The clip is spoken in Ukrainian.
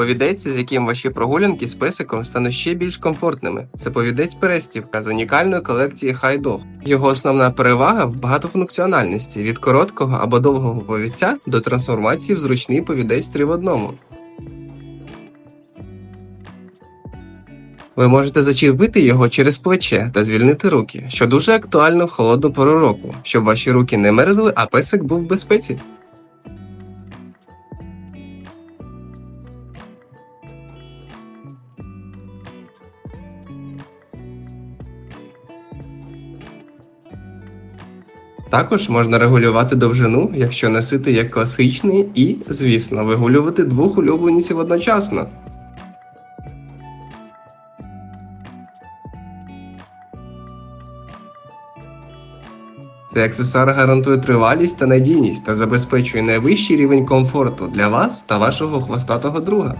Повідець, з яким ваші прогулянки з песиком стануть ще більш комфортними. Це повідець перестівка з унікальної колекції Dog. Його основна перевага в багатофункціональності від короткого або довгого повідця до трансформації в зручний повідець 3 в одному. Ви можете зачепити його через плече та звільнити руки, що дуже актуально в холодну пору року, щоб ваші руки не мерзли, а песик був в безпеці. Також можна регулювати довжину, якщо носити як класичний, і, звісно, вигулювати двох улюбленців одночасно. Цей аксесуар гарантує тривалість та надійність та забезпечує найвищий рівень комфорту для вас та вашого хвостатого друга.